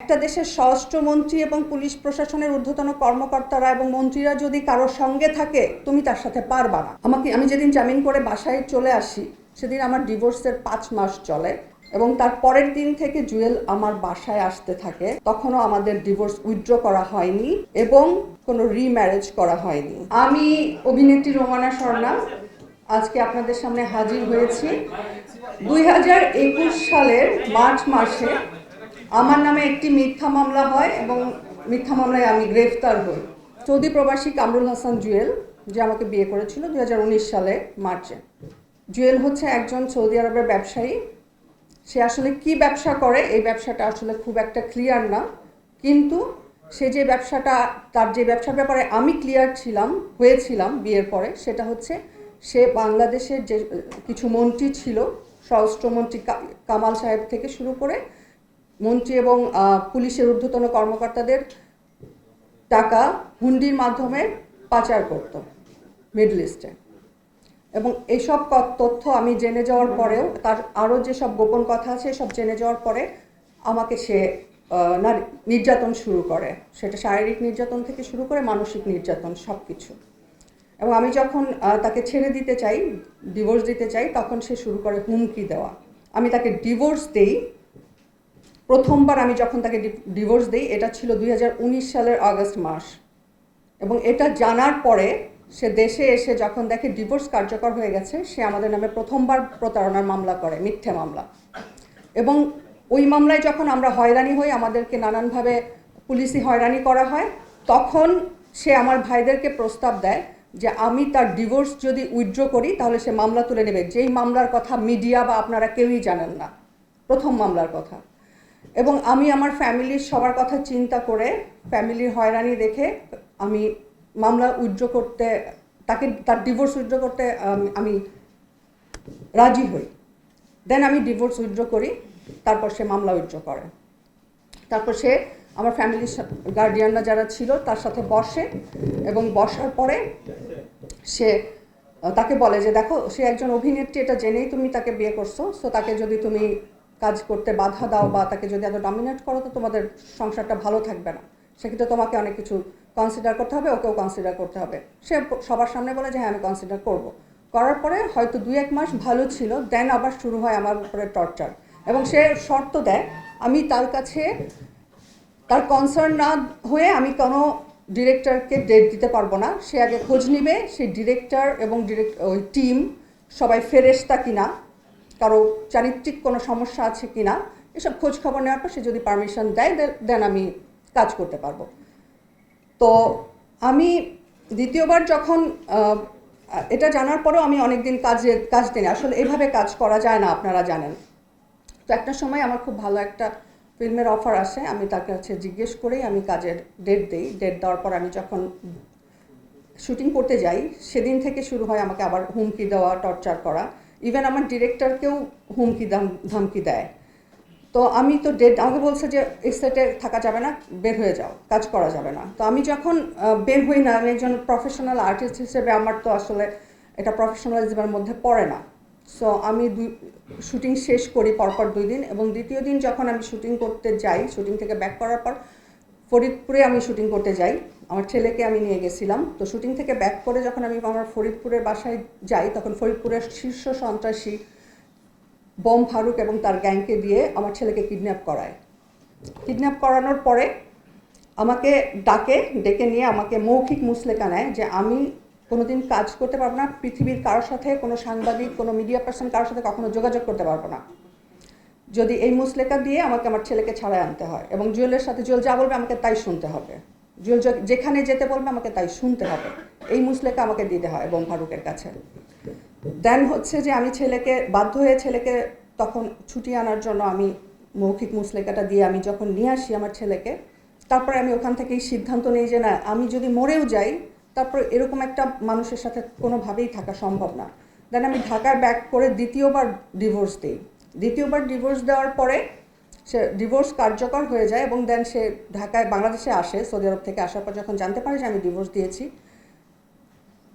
একটা দেশের স্বরাষ্ট্রমন্ত্রী এবং পুলিশ প্রশাসনের ঊর্ধ্বতন কর্মকর্তারা এবং মন্ত্রীরা যদি কারোর সঙ্গে থাকে, তুমি তার সাথে পারবা না। আমাকে, আমি যেদিন জামিন করে বাসায় চলে আসি, সেদিন আমার ডিভোর্সের পাঁচ মাস চলে এবং তার পরের দিন থেকে জুয়েল আমার বাসায় আসতে থাকে। তখনও আমাদের ডিভোর্স উইথড্র করা হয়নি এবং কোনো রিম্যারেজ করা হয়নি। আমি অভিনেত্রী রোমানা স্বর্ণা আজকে আপনাদের সামনে হাজির হয়েছি। দুই হাজার একুশ সালের মার্চ মাসে আমার নামে একটি মিথ্যা মামলা হয় এবং মিথ্যা মামলায় আমি গ্রেফতার হই। সৌদি প্রবাসী কামরুল হাসান জুয়েল, যে আমাকে বিয়ে করেছিল দু হাজার উনিশ সালে মার্চে। জুয়েল হচ্ছে একজন সৌদি আরবের ব্যবসায়ী। সে আসলে কি ব্যবসা করে, এই ব্যবসাটা আসলে খুব একটা ক্লিয়ার না। কিন্তু সে যে ব্যবসাটা, তার যে ব্যবসার ব্যাপারে আমি ক্লিয়ার ছিলাম, হয়েছিলাম বিয়ের পরে, সেটা হচ্ছে সে বাংলাদেশের যে কিছু মন্ত্রী ছিল, স্বরাষ্ট্রমন্ত্রী কামাল সাহেব থেকে শুরু করে মন্ত্রী এবং পুলিশের ঊর্ধ্বতন কর্মকর্তাদের টাকা হুন্ডির মাধ্যমে পাচার করত, মিডল ইস্টে। এবং এইসব তথ্য আমি জেনে যাওয়ার পরেও, তার আরও যেসব গোপন কথা আছে, সব জেনে যাওয়ার পরে আমাকে সে নির্যাতন শুরু করে। সেটা শারীরিক নির্যাতন থেকে শুরু করে মানসিক নির্যাতন, সব কিছু। এবং আমি যখন তাকে ছেড়ে দিতে চাই, ডিভোর্স দিতে চাই, তখন সে শুরু করে হুমকি দেওয়া। আমি তাকে ডিভোর্স দেই প্রথমবার আমি যখন তাকে ডিভোর্স দিই, এটা ছিল দুই হাজার উনিশ সালের আগস্ট মাস। এবং এটা জানার পরে সে দেশে এসে যখন দেখে ডিভোর্স কার্যকর হয়ে গেছে, সে আমাদের নামে প্রথমবার প্রতারণার মামলা করে, মিথ্যে মামলা। এবং ওই মামলায় যখন আমরা হয়রানি হই, আমাদেরকে নানানভাবে পুলিশি হয়রানি করা হয়, তখন সে আমার ভাইদেরকে প্রস্তাব দেয় যে আমি তার ডিভোর্স যদি উইথড্র করি, তাহলে সে মামলা তুলে নেবে। যেই মামলার কথা মিডিয়া বা আপনারা কেউই জানেন না। প্রথম মামলার কথা। এবং আমি আমার ফ্যামিলির সবার কথা চিন্তা করে ফ্যামিলির হয়রানি দেখে আমি মামলা উইথড্র করতে, তাকে, তার ডিভোর্স উইথড্র করতে আমি রাজি হই। দেন আমি ডিভোর্স উইথড্র করি, তারপর সে মামলা উইথড্র করে। তারপর সে আমার ফ্যামিলির গার্ডিয়ানরা যারা ছিল, তার সাথে বসে এবং বসার পরে সে তাকে বলে যে, দেখো, সে একজন অভিনেত্রী, এটা জেনেই তুমি তাকে বিয়ে করছ সো তাকে যদি তুমি কাজ করতে বাধা দাও বা তাকে যদি এত ডমিনেট করো, তো তোমাদের সংসারটা ভালো থাকবে না। সেক্ষেত্রে তোমাকে অনেক কিছু কনসিডার করতে হবে, ওকেও কনসিডার করতে হবে। সে সবার সামনে বলে যে হ্যাঁ আমি কনসিডার করব। করার পরে হয়তো দুই এক মাস ভালো ছিল দেন আবার শুরু হয় আমার উপরে টর্চার এবং সে শর্ত দেয়, আমি তার কাছে তার কনসার্ন না হয়ে আমি কোনো ডিরেক্টরকে ডেট দিতে পারব না। সে আগে খোঁজ নিবে, সেই ডিরেক্টর এবং ডিরেক্ট ওই টিম সবাই ফেরেস্তা কিনা। কারও চারিত্রিক কোনো সমস্যা আছে কি না এসব খোঁজ খবর নেওয়ার পর সে যদি পারমিশন দেয় দেন আমি কাজ করতে পারব। তো আমি দ্বিতীয়বার যখন এটা জানার পরেও আমি অনেকদিন কাজে, কাজ দিই আসলে এভাবে কাজ করা যায় না, আপনারা জানেন। তো একটা সময় আমার খুব ভালো একটা ফিল্মের অফার আসে, আমি তার কাছে জিজ্ঞেস করেই আমি কাজের ডেট দিই। ডেট দেওয়ার পর আমি যখন শুটিং করতে যাই, সেদিন থেকে শুরু হয় আমাকে আবার হুমকি দেওয়া টর্চার করা। ইভেন আমার ডিরেক্টরকেও হুমকি ধমকি দেয়। তো আমি তো ডেট আমাকে বলছে যে, এই থাকা যাবে না, বের হয়ে যাও, কাজ করা যাবে না। তো আমি যখন বের হই না, আমি একজন প্রফেশনাল আর্টিস্ট হিসেবে আমার তো আসলে এটা প্রফেশনালিজমের মধ্যে পড়ে না। সো আমি দুই শুটিং শেষ করি পরপর দুই দিন এবং দ্বিতীয় দিন যখন আমি শুটিং করতে যাই শুটিং থেকে ব্যাক করার পর ফরিদপুরে আমি শুটিং করতে যাই। আমার ছেলেকে আমি নিয়ে গেছিলাম। তো শুটিং থেকে ব্যাক করে যখন আমি আমার ফরিদপুরের বাসায় যাই, তখন ফরিদপুরের শীর্ষ সন্ত্রাসী বোম ফারুক এবং তার গ্যাংকে দিয়ে আমার ছেলেকে কিডন্যাপ করায়। কিডন্যাপ করানোর পরে আমাকে ডাকে, ডেকে নিয়ে আমাকে মৌখিক মুসলেকা নেয় যে আমি কোনোদিন কাজ করতে পারব না, পৃথিবীর কারোর সাথে কোনো সাংবাদিক, কোনো মিডিয়া পার্সন কারোর সাথে কখনো যোগাযোগ করতে পারব না। যদি এই মুসলেকা দিয়ে আমাকে আমার ছেলেকে ছাড়াই আনতে হয় এবং জুয়েলের সাথে জুয়েল যা বলবে আমাকে তাই শুনতে হবে। জুয়েল যেখানে যেতে বলবে আমাকে তাই শুনতে হবে। এই মুসলেকা আমাকে দিতে হয় বোম ফারুকের কাছে। দেন হচ্ছে যে আমি ছেলেকে, বাধ্য হয়ে ছেলেকে তখন ছুটি আনার জন্য আমি মৌখিক মুসলেকাটা দিয়ে আমি যখন নিয়ে আসি আমার ছেলেকে, তারপরে আমি ওখান থেকেই সিদ্ধান্ত নিই যে না, আমি যদি মরেও যাই, তারপর এরকম একটা মানুষের সাথে কোনোভাবেই থাকা সম্ভব না। দেন আমি ঢাকায় ব্যাক করে দ্বিতীয়বার ডিভোর্স দিই। দ্বিতীয়বার ডিভোর্স দেওয়ার পরে সে ডিভোর্স কার্যকর হয়ে যায় এবং দেন সে ঢাকায়, বাংলাদেশে আসে, সৌদি আরব থেকে আসার পর যখন জানতে পারে যে আমি ডিভোর্স দিয়েছি,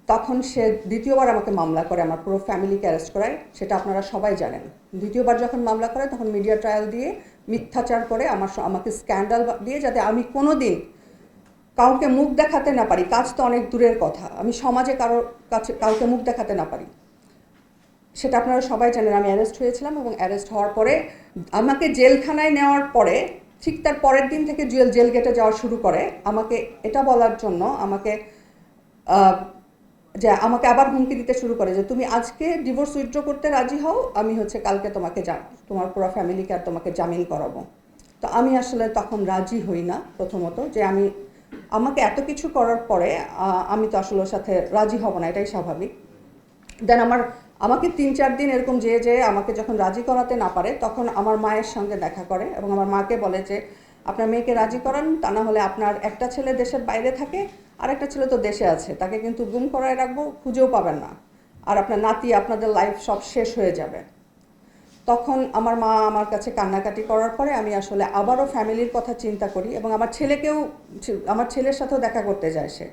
তখন সে দ্বিতীয়বার আমাকে মামলা করে, আমার পুরো ফ্যামিলিকে অ্যারেস্ট করায়। সেটা আপনারা সবাই জানেন। দ্বিতীয়বার যখন মামলা করে, তখন মিডিয়া ট্রায়াল দিয়ে মিথ্যাচার করে আমার আমাকে স্ক্যান্ডাল দিয়ে যাতে আমি কোনো দিন কাউকে মুখ দেখাতে না পারি। কাজ তো অনেক দূরের কথা। আমি সমাজে কারোর কাছে কাউকে মুখ দেখাতে না পারি। সেটা আপনারা সবাই জানেন, আমি অ্যারেস্ট হয়েছিলাম এবং অ্যারেস্ট হওয়ার পরে আমাকে জেলখানায় নেওয়ার পরে ঠিক তার পরের দিন থেকে জুয়েল জেল গেটে যাওয়া শুরু করে। আমাকে এটা বলার জন্য আমাকে যে আমাকে আবার হুমকি দিতে শুরু করে যে তুমি আজকে ডিভোর্স উইথড্র করতে রাজি হও, আমি হচ্ছে কালকে তোমাকে তোমার পুরো ফ্যামিলিকে আর তোমাকে জামিন করাবো। তো আমি আসলে তখন রাজি হই না প্রথমত যে আমি, আমাকে এত কিছু করার পরে আমি তো আসলে সাথে রাজি হব না, এটাই স্বাভাবিক। দেন আমার, আমাকে তিন চার দিন এরকম যেয়ে যেয়ে আমাকে যখন রাজি করাতে না পারে, তখন আমার মায়ের সঙ্গে দেখা করে এবং আমার মাকে বলে যে, আপনার মেয়েকে রাজি করান, তা না হলে আপনার একটা ছেলে দেশের বাইরে থাকে, আর একটা ছেলে তো দেশে আছে, তাকে কিন্তু গুম করায় রাখব, খুঁজেও পাবেন না। আর আপনার নাতি, আপনাদের লাইফ সব শেষ হয়ে যাবে। তখন আমার মা আমার কাছে কান্নাকাটি করার পরে আমি আসলে আবারও ফ্যামিলির কথা চিন্তা করি এবং আমার ছেলেকেও, আমার ছেলের সাথেও দেখা করতে যায় সে।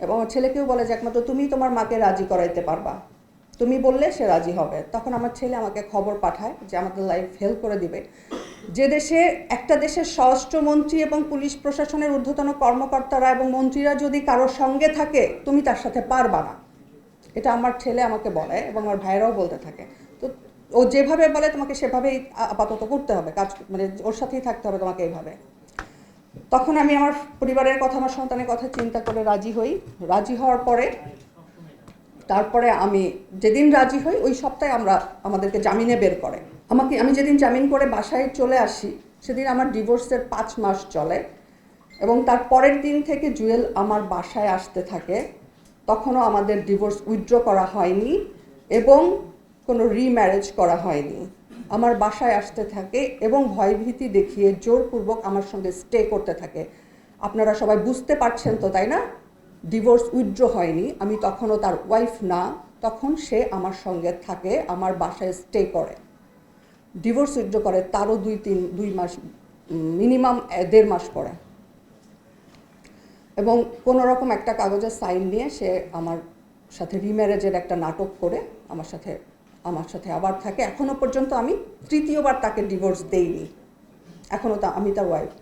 এবং আমার ছেলেকেও বলে যে, একমাত্র তুমি তোমার মাকে রাজি করাইতে পারবা। তুমি বললে সে রাজি হবে। তখন আমার ছেলে আমাকে খবর পাঠায় যে আমাদের লাইফ হেল্প করে দিবে। যে দেশে, একটা দেশের স্বরাষ্ট্রমন্ত্রী এবং পুলিশ প্রশাসনের ঊর্ধ্বতন কর্মকর্তারা এবং মন্ত্রীরা যদি কারোর সঙ্গে থাকে, তুমি তার সাথে পারবা না। এটা আমার ছেলে আমাকে বলে এবং আমার ভাইয়েরাও বলতে থাকে। তো ও যেভাবে বলে তোমাকে সেভাবেই আপাতত করতে হবে। কাজ মানে ওর সাথেই থাকতে হবে তোমাকে এইভাবে। তখন আমি আমার পরিবারের কথা, আমার সন্তানের কথা চিন্তা করে রাজি হই। রাজি হওয়ার পরে তারপরে আমি যেদিন রাজি হই, ওই সপ্তাহে আমরা আমাদেরকে জামিনে বের করে। আমাকে, আমি যেদিন জামিন করে বাসায় চলে আসি, সেদিন আমার ডিভোর্সের পাঁচ মাস চলে এবং তার পরের দিন থেকে জুয়েল আমার বাসায় আসতে থাকে। তখনও আমাদের ডিভোর্স উইথড্র করা হয়নি এবং কোনো রিম্যারেজ করা হয়নি। আমার বাসায় আসতে থাকে এবং ভয়ভীতি দেখিয়ে জোরপূর্বক আমার সঙ্গে স্টে করতে থাকে। আপনারা সবাই বুঝতে পারছেন তো, তাই না? ডিভোর্স উইথড্র হয়নি, আমি তখনও তার ওয়াইফ না, তখন সে আমার সঙ্গে থাকে, আমার বাসায় স্টে করে। ডিভোর্স উইথড্র করে তারও দুই তিন, দুই মাস মিনিমাম দেড় মাস পরে। এবং কোনো রকম একটা কাগজে সাইন নিয়ে সে আমার সাথে রিম্যারেজের একটা নাটক করে, আমার সাথে আমার সাথে আবার থাকে। এখনও পর্যন্ত আমি তৃতীয়বার তাকে ডিভোর্স দেইনি। এখনও তা, আমি তার ওয়াইফ